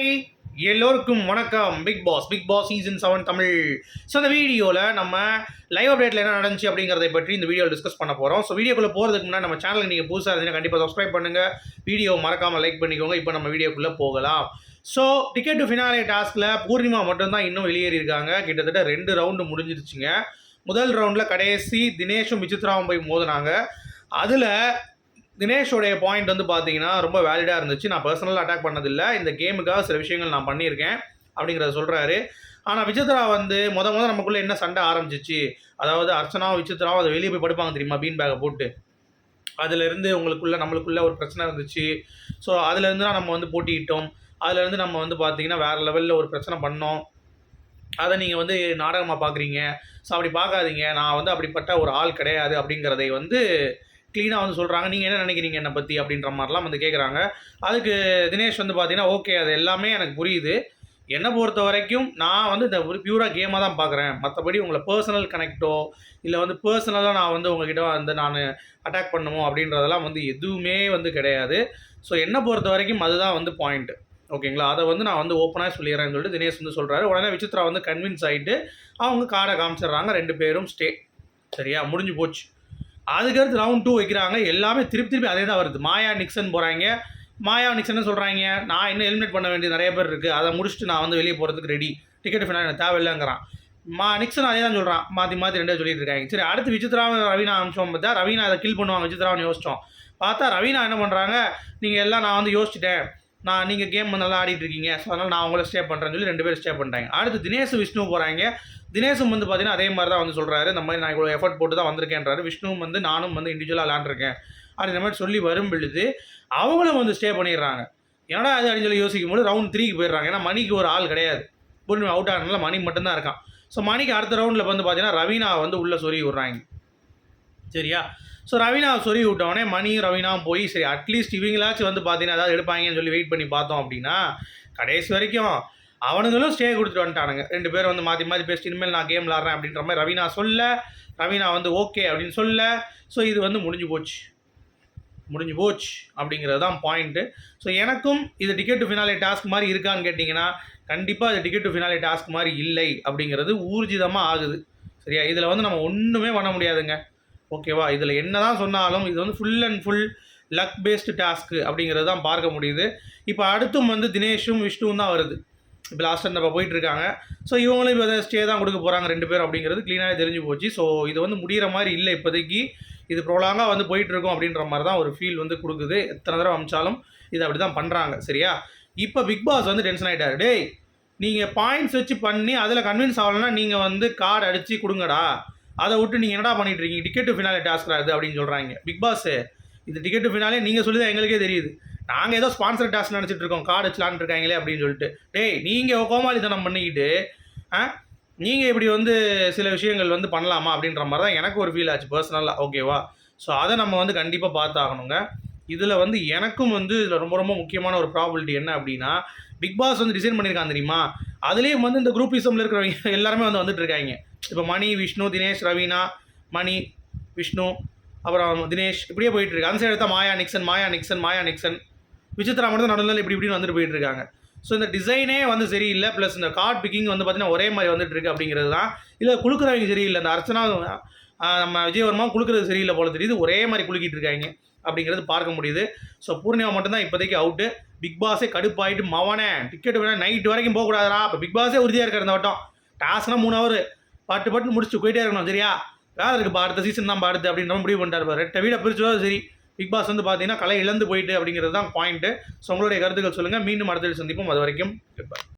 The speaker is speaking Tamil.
ஹாய் எல்லோருக்கும் வணக்கம். Bigg Boss Bigg Boss season seven Tamil. So இந்த வீடியோவில் நம்ம லைவ் அப்டேட்டில் என்ன நடந்துச்சு அப்படிங்கிறதை பற்றி இந்த வீடியோவில் டிஸ்கஸ் பண்ண போகிறோம் ஸோ வீடியோக்குள்ளே போகிறதுக்கு முன்னாடி நம்ம சேனலுக்கு நீங்கள் புதுசாக இருந்தீங்கன்னா கண்டிப்பாக சப்ஸ்கிரைப் பண்ணுங்கள் வீடியோ மறக்காமல் லைக் பண்ணிக்கோங்க. இப்போ நம்ம வீடியோக்குள்ளே போகலாம். ஸோ டிக்கெட் டு ஃபினாலே டாஸ்கில் பூர்ணிமா மட்டும்தான் இன்னும் வெளியேறியிருக்காங்க. கிட்டத்தட்ட ரெண்டு ரவுண்டு முடிஞ்சிருச்சுங்க. முதல் ரவுண்டில் கடைசி தினேஷும் விசித்ராவும் போய் மோதினாங்க. அதில் தினேஷோடைய பாயிண்ட் வந்து பார்த்தீங்கன்னா ரொம்ப வேலிடாக இருந்துச்சு. நான் பர்சனலாக அட்டாக் பண்ணதில்லை. இந்த கேமுக்காக சில விஷயங்கள் நான் பண்ணியிருக்கேன் அப்படிங்கிறத சொல்கிறாரு ஆனால் விசித்ரா வந்து முத முத நமக்குள்ளே என்ன சண்டை ஆரம்பிச்சிச்சு? அதாவது அர்ச்சனாவும் விசித்ராவும் அதை வெளியே போய் படுப்பாங்க தெரியுமா? பீன் பேக்கை போட்டு. அதுலேருந்து உங்களுக்குள்ளே நம்மளுக்குள்ளே ஒரு பிரச்சனை இருந்துச்சு. ஸோ அதுலேருந்து தான் நம்ம வந்து போட்டிக்கிட்டோம் அதுலேருந்து நம்ம வந்து பார்த்தீங்கன்னா வேறு லெவலில் ஒரு பிரச்சனை பண்ணோம். அதை நீங்கள் வந்து நாடகமாக பார்க்குறீங்க ஸோ அப்படி பார்க்காதீங்க நான் வந்து அப்படிப்பட்ட ஒரு ஆள் கிடையாது அப்படிங்கிறதை வந்து க்ளீனாக வந்து சொல்கிறாங்க நீங்கள் என்ன நினைக்கிறீங்க என்னை பற்றி அப்படின்ற மாதிரிலாம் வந்து கேட்குறாங்க அதுக்கு தினேஷ் வந்து பார்த்தீங்கன்னா ஓகே அது எல்லாமே எனக்கு புரியுது. என்னை பொறுத்த வரைக்கும் நான் வந்து இந்த ஒரு பியூராக கேமாக தான் பார்க்குறேன் மற்றபடி உங்களை பர்சனல் கனெக்டோ இல்லை வந்து பர்சனலாக நான் வந்து உங்ககிட்ட வந்து நான் அட்டாக் பண்ணுமோ அப்படின்றதெல்லாம் வந்து எதுவுமே வந்து கிடையாது. ஸோ என்னை பொறுத்த வரைக்கும் அதுதான் வந்து பாயிண்ட்டு ஓகேங்களா அதை வந்து நான் வந்து ஓப்பனாக சொல்லிடுறேன்னு சொல்லிட்டு தினேஷ் வந்து சொல்கிறாரு உடனே விசித்ரா வந்து கன்வின்ஸ் ஆகிட்டு அவங்க கார்டை காமிச்சிடுறாங்க. ரெண்டு பேரும் ஸ்டே சரியா? முடிஞ்சு போச்சு. அதுக்கடுத்து ரவுண்ட் டூ வைக்கிறாங்க. எல்லாமே திருப்பி திருப்பி அதே தான் வருது. மாயா நிக்சன் போகிறாங்க மாயா நிக்சன் சொல்கிறாங்க நான் இன்னும் எலிமினேட் பண்ண வேண்டிய நிறைய பேர் இருக்குது அதை முடிச்சுட்டு நான் வந்து வெளியே போகிறதுக்கு ரெடி டிக்கெட் ஃபினால் எனக்கு தேவையில்லைங்கிறான். மா நிக்சன் அதே தான் சொல்கிறான் மாற்றி மாற்றி ரெண்டே சொல்லிட்டு இருக்காங்க. சரி அடுத்து விசித்ராவன் ரவீனா அமிச்சோம் பார்த்தா ரவீனா அதை கில் பண்ணுவாங்க. விசித்ராவன் யோசிச்சோம். பார்த்தா ரவீனா என்ன பண்ணுறாங்க நீங்கள் எல்லாம் நான் வந்து யோசிச்சிட்டேன். நான் நீங்கள் கேம் நல்லா ஆடிட்டு இருக்கீங்க ஸோ அதனால் நான் உங்களை ஸ்டே பண்ணுறேன்னு சொல்லி ரெண்டு பேரும் ஸ்டே பண்ணுறாங்க அடுத்து தினேஷ் விஷ்ணு போகிறாங்க தினேஷும் வந்து பார்த்தீங்கன்னா அதே மாதிரி தான் வந்து சொல்கிறாரு இந்த மாதிரி நான் இவ்வளோ எஃபர்ட் போட்டு தான் வந்திருக்கேன்றாரு. விஷ்ணுவும் வந்து நானும் வந்து இண்டிவிஜுவலாக விளாண்டுருக்கேன் அப்படின்ற மாதிரி சொல்லி வரும் பொழுது அவங்களும் வந்து ஸ்டே பண்ணிடுறாங்க. என்னடா அது அப்படின்னு சொல்லி யோசிக்கும் போது ரவுண்ட் த்ரீக்கு போயிடுறாங்க. ஏன்னா மணிக்கு ஒரு ஆள் கிடையாது. பூர்ணிமா அவுட் ஆனதுனால மணி மட்டும்தான் இருக்கான். ஸோ மணிக்கு அடுத்த ரவுண்டில் வந்து பார்த்தீங்கன்னா ரவீனா வந்து உள்ளே சொல்லி விட்றாங்க. சரியா? ஸோ ரவீனா சொல்லி விட்டோடனே மணியும் ரவீனாவும் போய் சரி அட்லீஸ்ட் இவங்களாச்சும் வந்து பார்த்தீங்கன்னா ஏதாவது எடுப்பாங்கன்னு சொல்லி வெயிட் பண்ணி பார்த்தோம் அப்படின்னா கடைசி வரைக்கும் அவனுங்களும் ஸ்டே கொடுத்துட்டு வந்துட்டானுங்க. ரெண்டு பேரும் வந்து மாற்றி மாற்றி பேசிட்டு இனிமேல் நான் கேம் விளாட்றேன் அப்படின்ற மாதிரி ரவீனா சொல்ல ரவீனா வந்து ஓகே அப்படின்னு சொல்ல. ஸோ இது வந்து முடிஞ்சு போச்சு. முடிஞ்சு போச்சு அப்படிங்கிறது தான் பாயிண்ட்டு ஸோ எனக்கும் இது டிக்கெட் டு ஃபினாலே டாஸ்க் மாதிரி இருக்கான்னு கேட்டிங்கன்னா கண்டிப்பாக அது டிக்கெட் டு ஃபினாலே டாஸ்க் மாதிரி இல்லை அப்படிங்கிறது ஊர்ஜிதமாக ஆகுது. சரியா? இதில் வந்து நம்ம ஒன்றுமே பண்ண முடியாதுங்க. ஓகேவா? இதில் என்ன தான் சொன்னாலும் இது வந்து full and full luck based task அப்படிங்கிறது தான் பார்க்க முடியுது. இப்போ அடுத்தும் வந்து தினேஷும் விஷ்ணுவும் தான் வருது. இப்போ லாஸ்ட்டாக நம்ம போயிட்டுருக்காங்க. ஸோ இவங்களும் இப்போ ஸ்டே தான் கொடுக்க போகிறாங்க ரெண்டு பேரும் அப்படிங்கிறது க்ளீனாகவே தெரிஞ்சு போச்சு. ஸோ இது வந்து முடிகிற மாதிரி இல்லை இப்போதைக்கு. இது ப்ரோலாங்காக வந்து போயிட்டுருக்கோம் அப்படின்ற மாதிரி தான் ஒரு ஃபீல் வந்து கொடுக்குது. எத்தனை தடவை அமிச்சாலும் இது அப்படி தான் பண்ணுறாங்க சரியா? இப்போ பிக் பாஸ் வந்து டென்ஷன் ஆகிட்டார் டேய் நீங்கள் பாயிண்ட்ஸ் வச்சு பண்ணி அதில் கன்வின்ஸ் ஆகலைன்னா நீங்கள் வந்து கார்டு அடித்து கொடுங்கடா. அதை விட்டு நீங்கள் என்னடா பண்ணிட்டு இருக்கீங்க? டிக்கெட்டு ஃபினாலே டாஸ்க் ஆகுது அப்படின்னு சொல்கிறாங்க பிக் பாஸ் இது டிக்கெட்டு ஃபினாலே நீங்கள் சொல்லி தான் எங்களுக்கே தெரியுது. நாங்கள் ஏதோ ஸ்பான்சர் டாஸ்க் நினச்சிட்டு இருக்கோம். கார்டு வச்சுலான் இருக்காங்களே அப்படின்னு சொல்லிட்டு. டேய் நீங்கள் கோமாளித்தனம் பண்ணிக்கிட்டு ஆ? நீங்கள் இப்படி வந்து சில விஷயங்கள் வந்து பண்ணலாமா அப்படின்ற மாதிரி தான் எனக்கு ஒரு ஃபீல் ஆச்சு பர்சனலாக ஓகேவா ஸோ அதை நம்ம வந்து கண்டிப்பாக பார்த்தாகணுங்க. இதில் வந்து எனக்கும் வந்து இதில் ரொம்ப ரொம்ப முக்கியமான ஒரு ப்ராபிலிட்டி என்ன அப்படின்னா பிக் பாஸ் வந்து டிசைன் பண்ணியிருக்காங்க தெரியுமா? அதுலேயும் வந்து இந்த குரூப்பிசமில் இருக்கிறவங்க எல்லாருமே வந்து வந்துட்டு இருக்காங்க. இப்போ மணி விஷ்ணு தினேஷ் ரவீனா மணி விஷ்ணு அப்புறம் தினேஷ் இப்படியே போயிட்டு இருக்கு. அந்த சைடு தான் Maya Nixon Maya Nixon Maya Nixon. Vichitra மட்டும் தான் நடுநிலை இப்படி இப்படின்னு வந்துட்டு போயிட்டு இருக்காங்க. ஸோ இந்த டிசைனே வந்து சரியில்லை. ப்ளஸ் இந்த கார்ட் பிக்கிங் வந்து பார்த்தீங்கன்னா ஒரே மாதிரி வந்துட்டு இருக்கு அப்படிங்கிறது தான். இல்லை கொடுக்குறவங்க சரியில்லை. இந்த அர்ச்சனா நம்ம விஜயவர்மா குழுக்கிறது சரியில்லை போல தெரியுது. ஒரே மாதிரி குலுக்கிட்டு இருக்காங்க அப்படிங்கிறது பார்க்க முடியுது. ஸோ பூர்ணிமா மட்டும்தான் இப்போதைக்கு அவுட்டு பிக் பாஸே கடுப்பாயிட்டு மவனே டிக்கெட் வேணா நைட் வரைக்கும் போகக்கூடாதா இப்போ பிக் பாஸே உறுதியாக இருக்கார் இந்த வட்டம். டாஸ்னா மூணு ஹவர் பாட்டு பாட்டு முடிச்சுட்டு போயிட்டே இருக்கணும் சரியா? வேறு இருக்குப்பா அடுத்த சீசன் தான் பாடுது அப்படின்ற முடிவு பண்ணிட்டார் ரெட்டை வீடை பிரிச்சோ சரி பிக் பாஸ் வந்து பார்த்தீங்கன்னா கலை இழந்து போயிட்டு அப்படிங்கிறது தான் பாயிண்ட்டு ஸோ உங்களுடைய கருத்துக்கள் சொல்லுங்கள் மீண்டும் அடுத்த சந்திப்போம். அது வரைக்கும்